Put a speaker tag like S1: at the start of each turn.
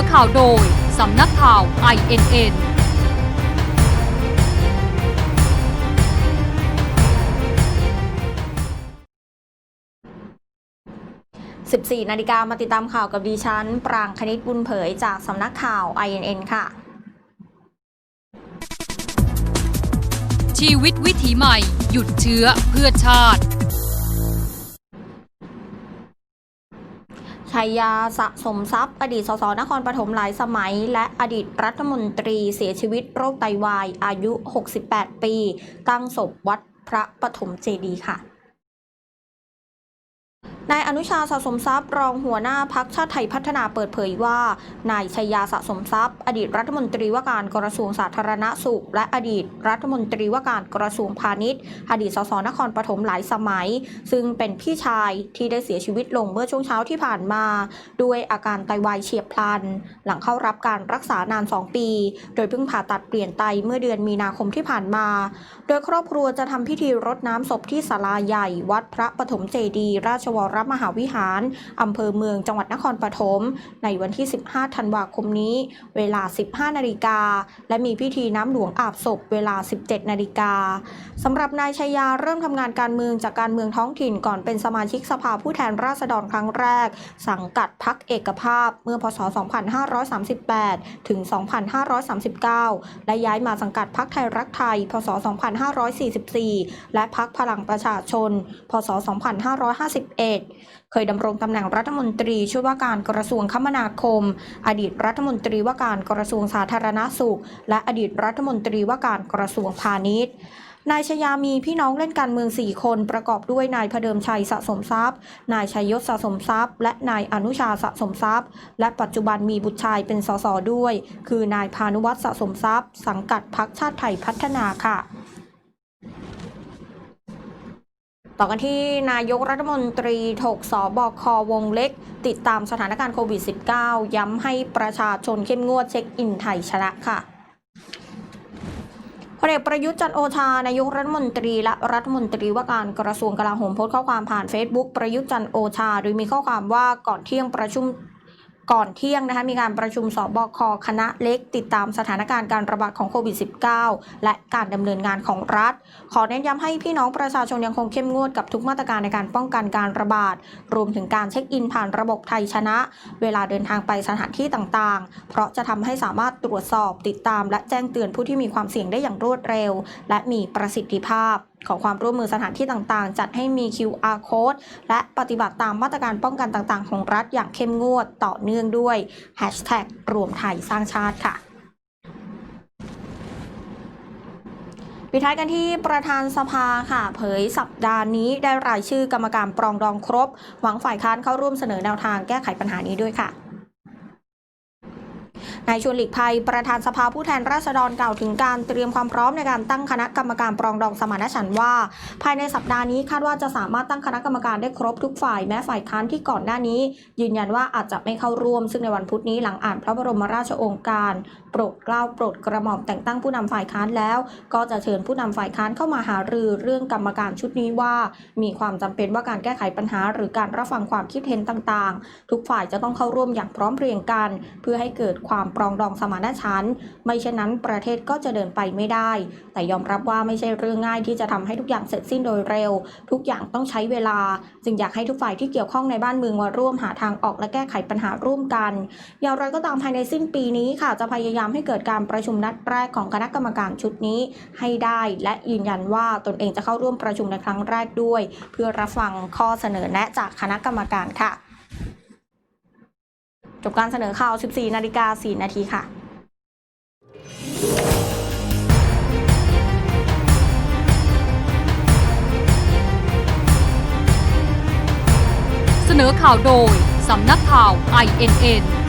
S1: อข่าวโดย สำนักข่าว INN
S2: 14 นาฬิกามาติดตามข่าวกับดิฉัน ปรางคณิตบุญเผยจากสำนักข่าว INN ค่ะ
S1: ชีวิตวิถีใหม่ หยุดเชื้อเพื่อชาติ
S2: ชัยยาสะสมทรัพย์ อดีตสสนครปฐมหลายสมัย และอดีตรัฐมนตรีเสียชีวิตโรคไตวาย อายุ 68 ปี ตั้งศพวัดพระปฐมเจดีค่ะ นายอนุชาสะสมทรัพย์รองหัวหน้าพักชาติไทยพัฒนาเปิดเผยว่า นายชัยยาสะสมทรัพย์ อดีตรัฐมนตรีว่าการกระทรวงสาธารณสุข และอดีตรัฐมนตรีว่าการกระทรวงพาณิชย์ อดีตสสนครปฐมหลายสมัย ซึ่งเป็นพี่ชายที่ได้เสียชีวิตลงเมื่อช่วงเช้าที่ผ่านมา ด้วยอาการไตวายเฉียบพลัน หลังเข้ารับการรักษานาน 2 ปี โดยเพิ่งผ่าตัดเปลี่ยนไตเมื่อเดือนมีนาคมที่ผ่านมา โดยครอบครัวจะทำพิธีรดน้ำศพที่ศาลาใหญ่ วัดพระปฐมเจดีย์ราชวรมหาวิหารอำเภอเมืองจังหวัดนครปฐมในวันที่ 15 ธันวาคมนี้ เวลา 15 นาฬิกา และมีพิธีน้ำหลวงอาบศพ เวลา 17 นาฬิกาสำหรับนายชัยยาเริ่มทำงานการเมืองจากการเมืองท้องถิ่นก่อนเป็นสมาชิกสภาผู้แทนราษฎรครั้งแรก สังกัดพักเอกภาพ เมื่อพศ 2538 ถึง 2539 และย้ายมาสังกัดพักไทยรักไทย พศ 2544 และพักพลังประชาชน พศ 2551เคยดำรงตำแหน่งรัฐมนตรีช่วยว่าการกระทรวงคมนาคม อดีตรัฐมนตรีว่าการกระทรวงสาธารณสุข และอดีตรัฐมนตรีว่าการกระทรวงพาณิชย์นายชยามีพี่น้องเล่นการเมือง 4 คนประกอบด้วยนายพเดิมชัยสะสมทรัพย์ นายชัยยศสะสมทรัพย์ และนายอนุชาสะสมทรัพย์ และปัจจุบันมีบุตรชายเป็นสสด้วย คือนายพานุวัฒน์สะสมทรัพย์ สังกัดพักชาติไทยพัฒนาค่ะ ต่อกันที่นายกรัฐมนตรีถกสบคอวงเล็ก ติดตามสถานการณ์โควิด -19 ย้ำให้ประชาชนเข้มงวดเช็คอินไทยชนะค่ะพลเอกประยุทธ์จันโอชานายกรัฐมนตรีและรัฐมนตรีว่าการกระทรวงกลาโหมโพสต์ข้อความผ่าน Facebook ประยุทธ์จันโอชา โดยมีข้อความว่าก่อนเที่ยงประชุม ก่อนเที่ยงนะคะมีการประชุมสบคคณะเล็ก ติดตามสถานการณ์การระบาดของโควิด -19 และการดำเนินงานของรัฐ ขอเน้นย้ำให้พี่น้องประชาชนยังคงเข้มงวดกับทุกมาตรการในการป้องกันการระบาด รวมถึงการเช็คอินผ่านระบบไทยชนะ เวลาเดินทางไปสถานที่ต่างๆ เพราะจะทำให้สามารถตรวจสอบติดตาม และแจ้งเตือนผู้ที่มีความเสี่ยงได้อย่างรวดเร็ว และมีประสิทธิภาพขอความร่วมมือสถานที่ต่างๆ จัดให้มี QR code และปฏิบัติตามมาตรการป้องกันต่างๆ ของรัฐอย่างเข้มงวดต่อเนื่องด้วยแฮชแท็กรวมไทยสร้างชาติค่ะปิดท้ายกันที่ประธานสภาค่ะ เผยสัปดาห์นี้ได้รายชื่อกรรมการปรองดองครบ หวังฝ่ายค้านเข้าร่วมเสนอแนวทางแก้ไขปัญหานี้ด้วยค่ะ นายชวนหลีกภัยประธานสภาผู้แทนราษฎรกล่าวถึงการเตรียมความพร้อมในการตั้งคณะกรรมการปรองดองสมานฉันท์ว่า ภายในสัปดาห์นี้คาดว่าจะสามารถตั้งคณะกรรมการได้ครบทุกฝ่ายแม้ฝ่ายค้านที่ก่อนหน้านี้ ยืนยันว่าอาจจะไม่เข้าร่วม ซึ่งในวันพุธนี้หลังอ่านพระบรมราชโองการโปรดเกล้าโปรดกระหม่อมแต่งตั้งผู้นำฝ่ายค้านแล้ว ก็จะเชิญผู้นำฝ่ายค้านเข้ามาหารือเรื่องกรรมการชุดนี้ว่า มีความจำเป็นว่าการแก้ไขปัญหา หรือการรับฟังความคิดเห็นต่าง ๆ ทุกฝ่ายจะต้องเข้าร่วมอย่างพร้อมเพรียงกัน เพื่อให้เกิดความปรองดองสมานฉันท์ไม่เช่นนั้นประเทศก็จะเดินไปไม่ได้ แต่ยอมรับว่าไม่ใช่เรื่องง่ายที่จะทำให้ทุกอย่างเสร็จสิ้นโดยเร็ว ทุกอย่างต้องใช้เวลา จึงอยากให้ทุกฝ่ายที่เกี่ยวข้องในบ้านเมืองมาร่วมหาทางออกและแก้ไขปัญหาร่วมกัน อย่างไรก็ตามภายในสิ้นปีนี้ค่ะจะพยายามให้เกิดการประชุมนัดแรกของคณะกรรมการชุดนี้ให้ได้และยืนยันว่าตนเองจะเข้าร่วมประชุมในครั้งแรกด้วย เพื่อรับฟังข้อเสนอแนะจากคณะกรรมการค่ะ จบการเสนอข่าว 14 นาฬิกา 4 นาทีค่ะ
S1: เสนอข่าวโดย สำนักข่าว INN